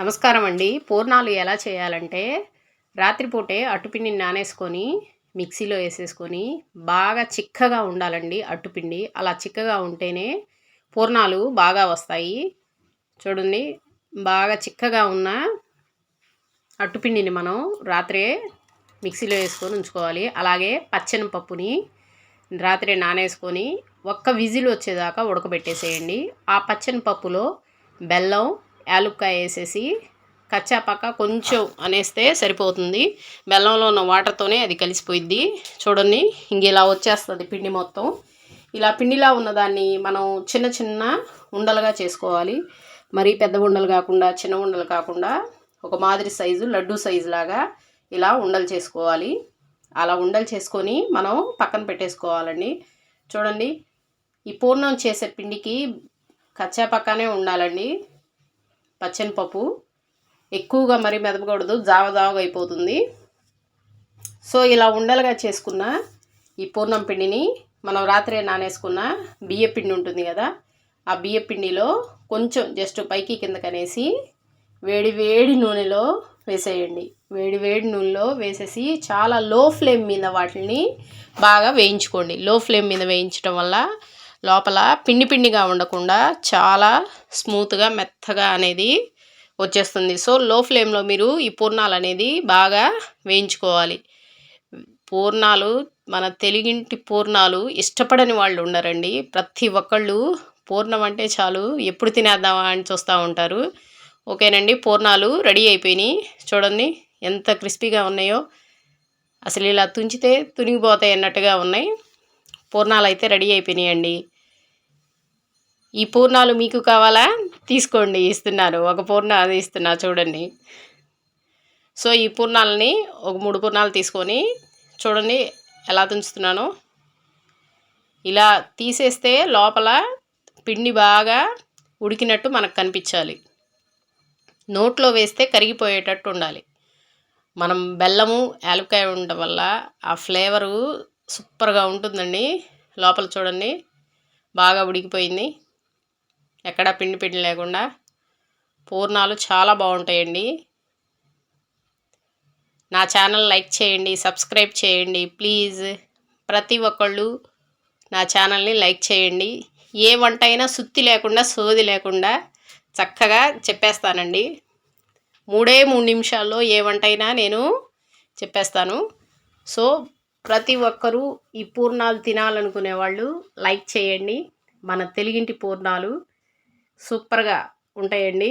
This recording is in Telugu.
నమస్కారం అండి పూర్ణాలు ఎలా చేయాలంటే రాత్రిపూటే అట్టుపిండిని నానేసుకొని మిక్సీలో వేసేసుకొని బాగా చిక్కగా ఉండాలండి అట్టుపిండి అలా చిక్కగా ఉంటేనే పూర్ణాలు బాగా వస్తాయి. చూడండి బాగా చిక్కగా ఉన్న అట్టుపిండిని మనం రాత్రే మిక్సీలో వేసుకొని ఉంచుకోవాలి. అలాగే పచ్చని పప్పుని రాత్రి నానేసుకొని ఒక్క విజిల్ వచ్చేదాకా ఉడకబెట్టేసేయండి. ఆ పచ్చని పప్పులో బెల్లం యాలుక్కాయ వేసేసి కచ్చాపక్క కొంచెం అనేస్తే సరిపోతుంది. బెల్లంలో ఉన్న వాటర్తోనే అది కలిసిపోయిద్ది. చూడండి ఇంక ఇలా వచ్చేస్తుంది పిండి మొత్తం. ఇలా పిండిలా ఉన్నదాన్ని మనం చిన్న చిన్న ఉండలుగా చేసుకోవాలి. మరీ పెద్ద ఉండలు కాకుండా చిన్న ఉండలు కాకుండా ఒక మాదిరి సైజు లడ్డు సైజు లాగా ఇలా ఉండలు చేసుకోవాలి. అలా ఉండలు చేసుకొని మనం పక్కన పెట్టేసుకోవాలండి. చూడండి ఈ పూర్ణం చేసే పిండికి కచ్చాపక్కనే ఉండాలండి. పచ్చని పప్పు ఎక్కువగా మరి మెదపకూడదు జావ జావగా అయిపోతుంది. సో ఇలా ఉండలుగా చేసుకున్న ఈ పూర్ణం పిండిని మనం రాత్రి నానేసుకున్న బియ్య పిండి ఉంటుంది కదా ఆ బియ్య పిండిలో కొంచెం జస్ట్ పైకి కిందకనేసి వేడి వేడి నూనెలో వేసేయండి. వేడి వేడి నూనెలో వేసేసి చాలా లో ఫ్లేమ్ మీద వాటిని బాగా వేయించుకోండి. లో ఫ్లేమ్ మీద వేయించడం వల్ల లోపల పిండి పిండిగా ఉండకుండా చాలా స్మూత్గా మెత్తగా అనేది వచ్చేస్తుంది. సో లో ఫ్లేమ్లో మీరు ఈ పూర్ణాలు అనేది బాగా వేయించుకోవాలి. పూర్ణాలు మన తెలుగింటి పూర్ణాలు ఇష్టపడని వాళ్ళు ఉండరండి. ప్రతి ఒక్కళ్ళు పూర్ణం అంటే చాలు ఎప్పుడు తినేద్దామా అని చూస్తూ ఉంటారు. ఓకేనండి పూర్ణాలు రెడీ అయిపోయినాయి. చూడండి ఎంత క్రిస్పీగా ఉన్నాయో. అసలు ఇలా తుంచితే తునిగిపోతాయి అన్నట్టుగా ఉన్నాయి. పూర్ణాలు అయితే రెడీ అయిపోయినాయండి. ఈ పూర్ణాలు మీకు కావాలా? తీసుకోండి ఇస్తున్నాను. ఒక పూర్ణ అది ఇస్తున్నా చూడండి. సో ఈ పూర్ణాలని ఒక మూడు పూర్ణాలు తీసుకొని చూడండి ఎలా తుంచుతున్నానో. ఇలా తీసేస్తే లోపల పిండి బాగా ఉడికినట్టు మనకు కనిపించాలి. నోట్లో వేస్తే కరిగిపోయేటట్టు ఉండాలి. మనం బెల్లము యాలక్కాయ ఉండడం వల్ల ఆ ఫ్లేవరు సూపర్గా ఉంటుందండి. లోపల చూడండి బాగా ఉడికిపోయింది. ఎక్కడ పిండి పిండి లేకుండా పూర్ణాలు చాలా బాగుంటాయండి. నా ఛానల్ లైక్ చేయండి సబ్స్క్రైబ్ చేయండి ప్లీజ్. ప్రతి ఒక్కళ్ళు నా ఛానల్ని లైక్ చేయండి. ఏ వంట అయినా సుత్తి లేకుండా సోది లేకుండా చక్కగా చెప్పేస్తానండి. మూడే మూడు నిమిషాల్లో ఏ వంట అయినా నేను చెప్పేస్తాను. సో ప్రతి ఒక్కరూ ఈ పూర్ణాలు తినాలనుకునే వాళ్ళు లైక్ చేయండి. మన తెలుగింటి పూర్ణాలు సూపర్గా ఉంటాయండి.